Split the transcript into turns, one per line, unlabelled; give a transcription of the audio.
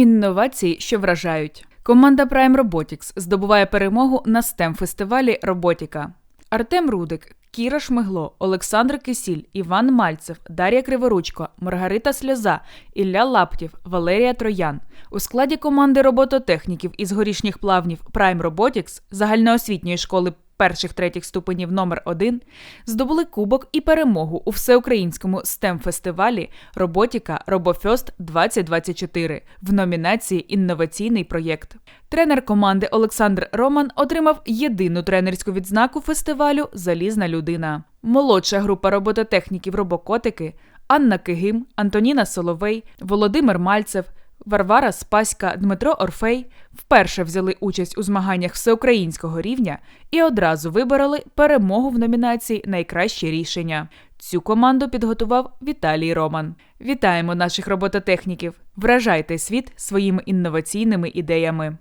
Інновації, що вражають. Команда Prime Robotics здобуває перемогу на stem фестивалі Роботіка. Артем Рудик, Кіра Шмигло, Олександр Кисіль, Іван Мальцев, Дар'я Криворучко, Маргарита Сльоза, Ілля Лаптів, Валерія Троян. У складі команди робототехніків із горішніх плавнів Prime Robotics загальноосвітньої школи перших третіх ступенів номер 1 здобули кубок і перемогу у всеукраїнському stem фестивалі Роботіка Робофест 2024 в номінації Інноваційний проєкт. Тренер команди Олександр Роман отримав єдину тренерську відзнаку фестивалю Залізна людина. Молодша група робототехніків Робокотики Анна Кигим, Антоніна Соловей, Володимир Мальцев. Варвара Спаська, Дмитро Орфей вперше взяли участь у змаганнях всеукраїнського рівня і одразу вибороли перемогу в номінації Найкраще рішення. Цю команду підготував Віталій Роман. Вітаємо наших робототехніків! Вражайте світ своїми інноваційними ідеями.